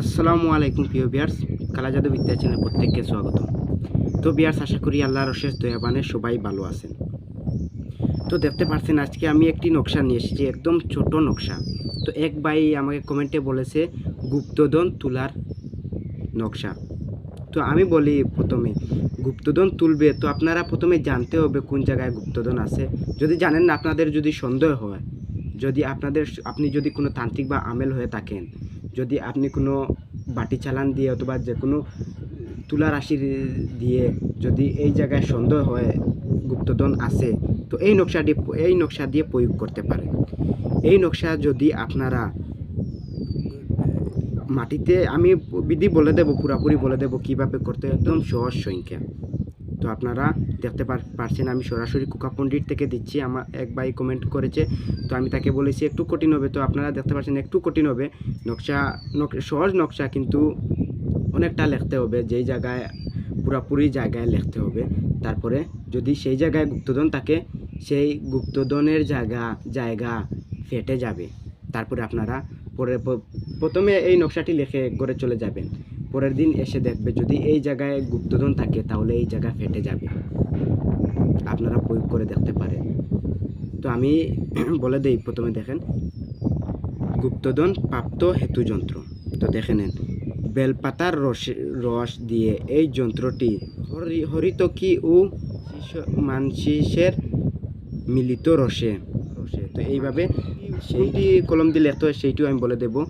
আসসালামু আলাইকুম প্রিয় বিয়ার্স, কালাজাদু বিদ্যা চ্যানেল প্রত্যেককে স্বাগত। তো বিয়ার্স, আশা করি আল্লাহর অশেষ দয়াবানে সবাই ভালো আছেন। তো দেখতে পাচ্ছেন আজকে আমি একটি নকশা নিয়ে এসেছি, একদম ছোট নকশা। তো এক ভাই আমাকে কমেন্টে বলেছে, গুপ্তধন তুলার নকশা। তো আমি বলি, প্রথমে, গুপ্তধন তুলবে, তো আপনারা প্রথমে জানতে হবে কোন জায়গায় গুপ্তধন আছে। যদি জানেন না, আপনাদের যদি সন্দেহ হয়, যদি আপনাদের, আপনি যদি কোনো তান্ত্রিক বা আমেল হয়ে থাকেন যদি আপনি কোনো বাটি চালান দিয়ে অথবা যে কোনো তুলা রাশি দিয়ে যদি এই জায়গায় সন্দেহ হয় গুপ্তধন আছে, তো এই নকশাটি এই নকশা দিয়ে প্রয়োগ করতে পারেন এই নকশা যদি আপনারা মাটিতে, আমি বিধি বলে দেবো, পুরাপুরি বলে দেবো কীভাবে করতে একদম সহজ সংখ্যা। তো আপনারা দেখতে পার- পারছেন আমি সরাসরি কুকা পণ্ডিত থেকে দিচ্ছি। আমার এক ভাই কমেন্ট করেছে, তো আমি তাকে বলেছি, একটু কঠিন হবে। তো আপনারা দেখতে পাচ্ছেন, একটু কঠিন হবে। নকশা সহজ নকশা, কিন্তু অনেকটা লিখতে হবে। যেই জায়গায়, পুরাপুরি জায়গায় লিখতে হবে। তারপরে যদি সেই জায়গায় গুপ্তধন থাকে, সেই গুপ্তধনের জায়গা জায়গা ফেটে যাবে। তারপরে আপনারা পরে প্রথমে এই নকশাটি লিখে গড়ে চলে যাবেন। পরের দিন এসে দেখবে যদি এই জায়গায় গুপ্তধন থাকে, তাহলে এই জায়গা ফেটে যাবে। আপনারা প্রয়োগ করে দেখতে পারেন। তো আমি বলে দেই, প্রথমে দেখেন। গুপ্তধন প্রাপ্ত হেতু যন্ত্র। তো দেখে নেন, বেলপাতার রস রস দিয়ে এই যন্ত্রটি হরি- হরিতকি ও মানসিসের মিলিত রসে রসে। তো এইভাবে সেইটি কলম লিখতে হয় সেইটিও আমি বলে দেব।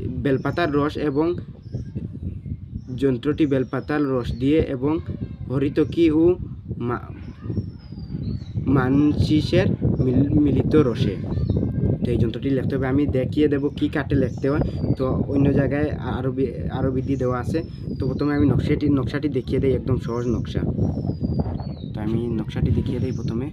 বেলপাতার রস এবং যন্ত্রটি বেলপাতার রস দিয়ে এবং হরিতকি ও মানসিসের মিলিত রসে। তো এই যন্ত্রটি লিখতে হবে। আমি দেখিয়ে দেব কি কাটে লিখতে হয়। তো অন্য জায়গায় আরও আরও বিধি দেওয়া আছে। তো প্রথমে আমি নকশাটি নকশাটি দেখিয়ে দিই একদম সহজ নকশা। তো আমি নকশাটি দেখিয়ে দিই প্রথমে।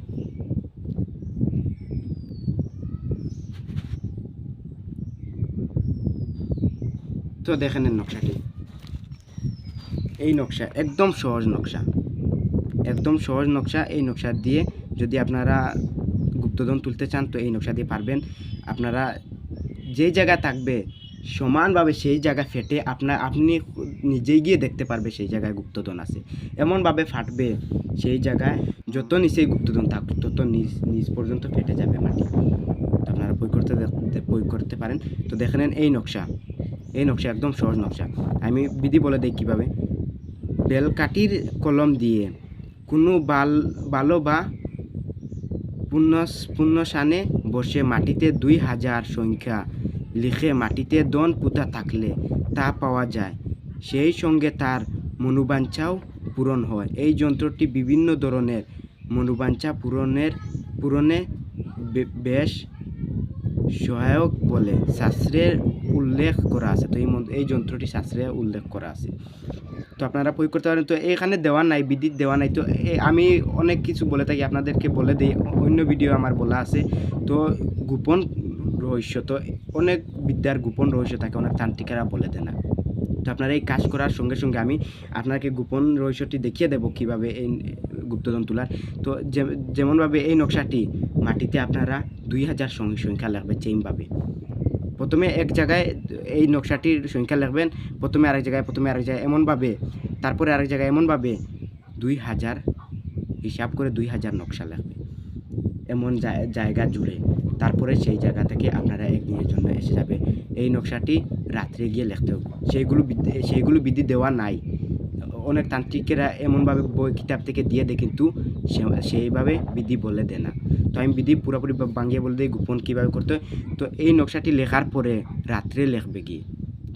তো দেখেন নকশাটি। এই নকশা একদম সহজ নকশা। একদম সহজ নকশা এই নকশা দিয়ে যদি আপনারা গুপ্তধন তুলতে চান তো এই নকশা দিয়ে পারবেন। আপনারা যেই জায়গা থাকবে সমানভাবে সেই জায়গা ফেটে আপনার আপনি নিজেই গিয়ে দেখতে পারবে সেই জায়গায় গুপ্তধন আছে। এমনভাবে ফাটবে সেই জায়গায় যত নিচেই গুপ্তধন থাক, তত নিজ নিজ পর্যন্ত ফেটে যাবে মাটি। আপনারা প্রয়োগ করতে প্রয়োগ করতে পারেন। তো দেখে নেন এই নকশা। এই নকশা একদম সহজ নকশা। আমি বিধি বলে দিই কীভাবে? বেলকাঠির কলম দিয়ে। কোনো বাল বালো বা পূর্ণ বসে মাটিতে দুই হাজার সংখ্যা লিখে মাটিতে দন পুঁতা থাকলে তা পাওয়া যায়। সেই সঙ্গে তার মনোবাঞ্ছাও পূরণ হয়। এই যন্ত্রটি বিভিন্ন ধরনের মনোবাঞ্ছা পূরণের পূরণে বেশ সহায়ক বলে। শাস্ত্রের উল্লেখ করা আছে। তো এই এই যন্ত্রটি শাস্ত্রে উল্লেখ করা আছে। তো আপনারা প্রয়োগ করতে পারেন। তো এখানে দেওয়া নাই, বিদ্যুৎ দেওয়া নাই। তো আমি অনেক কিছু বলে থাকি, আপনাদেরকে বলে দিই। অন্য ভিডিও আমার বলা আছে। তো গোপন রহস্য, তো অনেক বিদ্যার গোপন রহস্য থাকে, অনেক তান্ত্রিকেরা বলে দেয় না। তো আপনারা এই কাজ করার সঙ্গে সঙ্গে আমি আপনাকে গোপন রহস্যটি দেখিয়ে দেবো কীভাবে এই গুপ্তধন তোলার। তো যেমনভাবে এই নকশাটি মাটিতে আপনারা দুই হাজার সংখ্যা লাগবে চেইমভাবে প্রথমে এক জায়গায় এই নকশাটির সংখ্যা লিখবেন, প্রথমে আরেক জায়গায়, প্রথমে আরেক জায়গায় এমনভাবে, তারপরে আরেক জায়গায় এমনভাবে দুই হাজার হিসাব করে দুই হাজার নকশা লাগবে এমন জায়- জায়গা জুড়ে। তারপরে সেই জায়গা থেকে আপনারা একদিনের জন্য এসে যাবে। এই নকশাটি রাত্রে গিয়ে লিখতে হবে। সেইগুলো সেইগুলো বিধি দেওয়া নাই। অনেক তান্ত্রিকেরা এমনভাবে বই, কিতাব থেকে দিয়ে দেয় কিন্তু সেইভাবে বিধি বলে দেয় না। তো আমি বিধি পুরোপুরি বাংলিয়ে বলে দিই, গোপন কীভাবে করতে হয়। তো এই নকশাটি লেখার পরে রাত্রে লিখবে কি?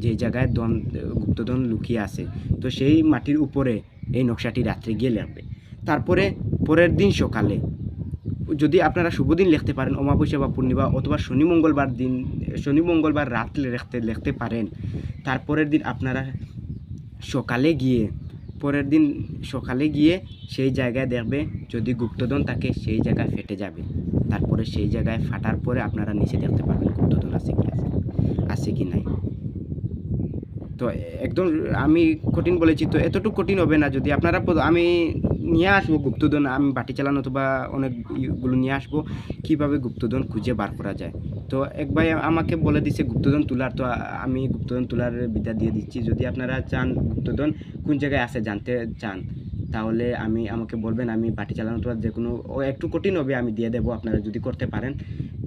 যে জায়গায় দন গুপ্তধন লুকিয়ে আছে। তো সেই মাটির উপরে এই নকশাটি রাত্রে গিয়ে লেখবে। তারপরে পরের দিন সকালে, যদি আপনারা শুভ দিন লিখতে পারেন, অমাবস্যা বা পূর্ণিমা অথবা শনি মঙ্গলবার দিন, শনি মঙ্গলবার রাত লিখতে লিখতে পারেন। তারপরের দিন আপনারা সকালে গিয়ে পরের দিন সকালে গিয়ে সেই জায়গায় দেখবে যদি গুপ্তধন থাকে সেই জায়গায় ফেটে যাবে। তারপরে সেই জায়গায় ফাটার পরে আপনারা নিচে দেখতে পারবেন গুপ্তধন আছে কি আছে আছে কি নাই। তো একদম আমি কঠিন বলেছি, তো এতটুকু কঠিন হবে না। যদি আপনারা আমি নিয়ে আসব, গুপ্তধন আমি বাটি চালানো অথবা অনেকগুলো নিয়ে আসব, কীভাবে গুপ্তধন খুঁজে বার করা যায়? তো এক ভাই আমাকে বলে দিছে, গুপ্তধন তোলার। তো আমি গুপ্তধন তোলার বিদ্যা দিয়ে দিচ্ছি, যদি আপনারা চান গুপ্তধন কোন জায়গায় আছে জানতে চান, তাহলে আমি, আমাকে বলবেন, আমি পার্টি চালানো তো যে কোনো, ও একটু কঠিন হবে, আমি দিয়ে দেবো, আপনারা যদি করতে পারেন।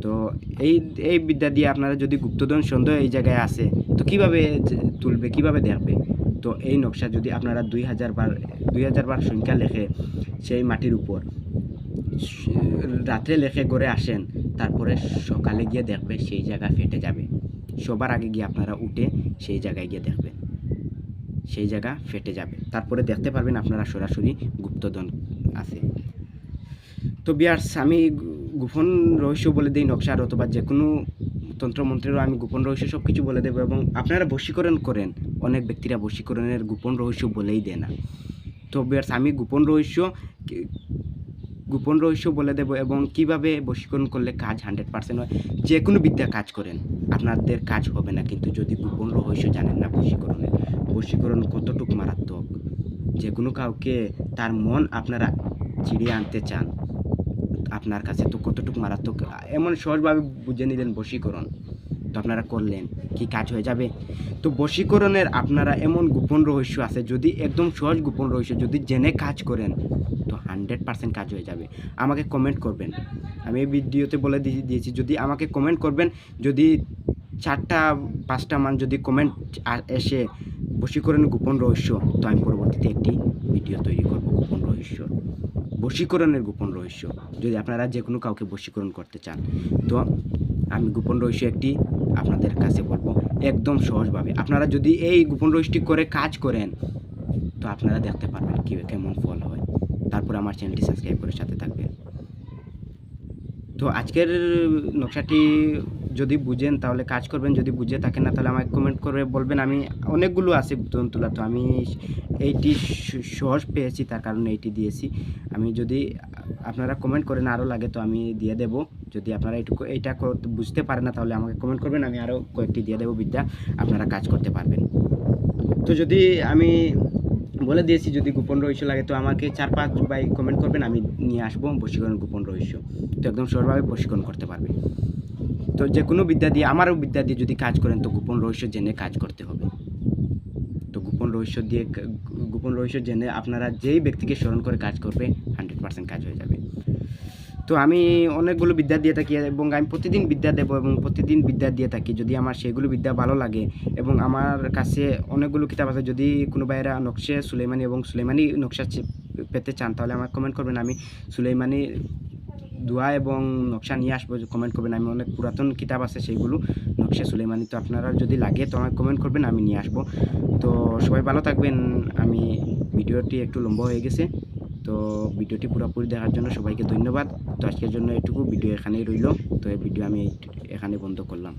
তো এই এই বিদ্যা দিয়ে আপনারা যদি গুপ্তধন সন্দেহ এই জায়গায় আছে, তো কীভাবে তুলবে, কীভাবে দেখবে? তো এই নকশা যদি আপনারা দুই হাজার বার দুই হাজার বার সংখ্যা লেখে সেই মাটির উপর। রাত্রে লেখে করে আসেন, তারপরে সকালে গিয়ে দেখবে সেই জায়গা ফেটে যাবে। সবার আগে গিয়ে আপনারা উঠে সেই জায়গায় গিয়ে দেখবেন। সেই জায়গা ফেটে যাবে। তারপরে দেখতে পারবেন আপনারা সরাসরি গুপ্তধন আছে। তো বিয়ার্স, আমি গোপন রহস্য বলে দিই নকশার অথবা যে কোনো তন্ত্রমন্ত্রেরও আমি গোপন রহস্য সব কিছু বলে দেবো এবং আপনারা বশীকরণ করেন। অনেক ব্যক্তিরা বশীকরণের গোপন রহস্য বলেই দেয় না। তো বিয়ার্স আমি গোপন রহস্য গোপন রহস্য বলে দেব এবং কীভাবে বশীকরণ করলে কাজ হান্ড্রেড পার্সেন্ট হয়? যে কোনো বিদ্যা কাজ করেন, আপনাদের কাজ হবে না। কিন্তু যদি গোপন রহস্য জানেন না বশীকরণের বশীকরণ কতটুক মারাত্মক? যে কোনো কাউকে তার মন আপনারা চিড়িয়ে আনতে চান, আপনার কাছে তো কতটুকু মারাত্মক? এমন সহজভাবে বুঝে নিলেন বশীকরণ। তো আপনারা করলেন? কি কাজ হয়ে যাবে? তো বশীকরণের আপনারা এমন গোপন রহস্য আছে, যদি একদম সহজ গোপন রহস্য, যদি জেনে কাজ করেন, তো হান্ড্রেড পার্সেন্ট কাজ হয়ে যাবে। আমাকে কমেন্ট করবেন। আমি এই ভিডিওতে বলে দিয়ে- দিয়েছি, যদি আমাকে কমেন্ট করবেন, যদি চারটা, পাঁচটা মান যদি কমেন্ট এসে বশীকরণের গোপন রহস্য, তো আমি পরবর্তীতে একটি ভিডিও তৈরি করব গোপন রহস্য। বশীকরণের গোপন রহস্য। যদি আপনারা যে কোনো কাউকে বশীকরণ করতে চান, তো আমি গোপন রহস্য একটি আপনাদের কাছে বলব। একদম সহজভাবে। আপনারা যদি এই গোপন রহস্যটি করে কাজ করেন, তো আপনারা দেখতে পারবেন কি, কেমন ফল হয়। তারপর আমার চ্যানেলটি সাবস্ক্রাইব করে সাথে থাকবেন। তো আজকের নকশাটি যদি বুঝেন, তাহলে কাজ করবেন। যদি বুঝে থাকেন না, তাহলে আমাকে কমেন্ট করে বলবেন। আমি অনেকগুলো আছে গুপ্তধন তোলা তো আমি এইটি সহজ পেয়েছি, তার কারণে এইটি দিয়েছি। আমি যদি আপনারা কমেন্ট করেন, আরও লাগে, তো আমি দিয়ে দেবো। যদি আপনারা এইটুকু, এইটা বুঝতে পারেন না, তাহলে আমাকে কমেন্ট করবেন। আমি আরও কয়েকটি দিয়ে দেবো, বিদ্যা। আপনারা কাজ করতে পারবেন। তো যদি আমি বলে দিয়েছি, যদি গোপন রহস্য লাগে, তো আমাকে চার, পাঁচ বাই কমেন্ট করবেন। আমি নিয়ে আসব বশীকরণ গোপন রহস্য। তো একদম সরভাবে বশীকরণ করতে পারবে। তো যে কোনো বিদ্যা দিয়ে, আমারও বিদ্যা দিয়ে যদি কাজ করেন, তো গোপন রহস্য জেনে কাজ করতে হবে। তো গোপন রহস্য দিয়ে গোপন রহস্য জেনে আপনারা যেই ব্যক্তিকে স্মরণ করে কাজ করবে, হান্ড্রেড পার্সেন্ট কাজ হয়ে যাবে। তো আমি অনেকগুলো বিদ্যা দিয়ে থাকি এবং আমি প্রতিদিন বিদ্যা দেবো এবং প্রতিদিন বিদ্যা দিয়ে থাকি। যদি আমার সেগুলো বিদ্যা ভালো লাগে এবং আমার কাছে অনেকগুলো কিতাব আছে, যদি কোনো ভাইয়েরা নকশে সুলেমানি এবং সুলেমানি নকশা পেতে চান, তাহলে আমার কমেন্ট করবেন। আমি সুলেমানি দোয়া এবং নকশা নিয়ে আসব কমেন্ট করবেন। আমি অনেক পুরাতন কিতাব আছে সেইগুলো, নকশা সুলেমানি তো আপনারা যদি লাগে তো আমাকে কমেন্ট করবেন, আমি নিয়ে আসব। তো সবাই ভালো থাকবেন। আমি ভিডিওটি একটু লম্বা হয়ে গেছে, তো ভিডিওটি পুরোপুরি দেখার জন্য সবাইকে ধন্যবাদ। তো আজকের জন্য এটুকু, ভিডিও এখানেই রইল। তো এই ভিডিও আমি এখানে বন্ধ করলাম।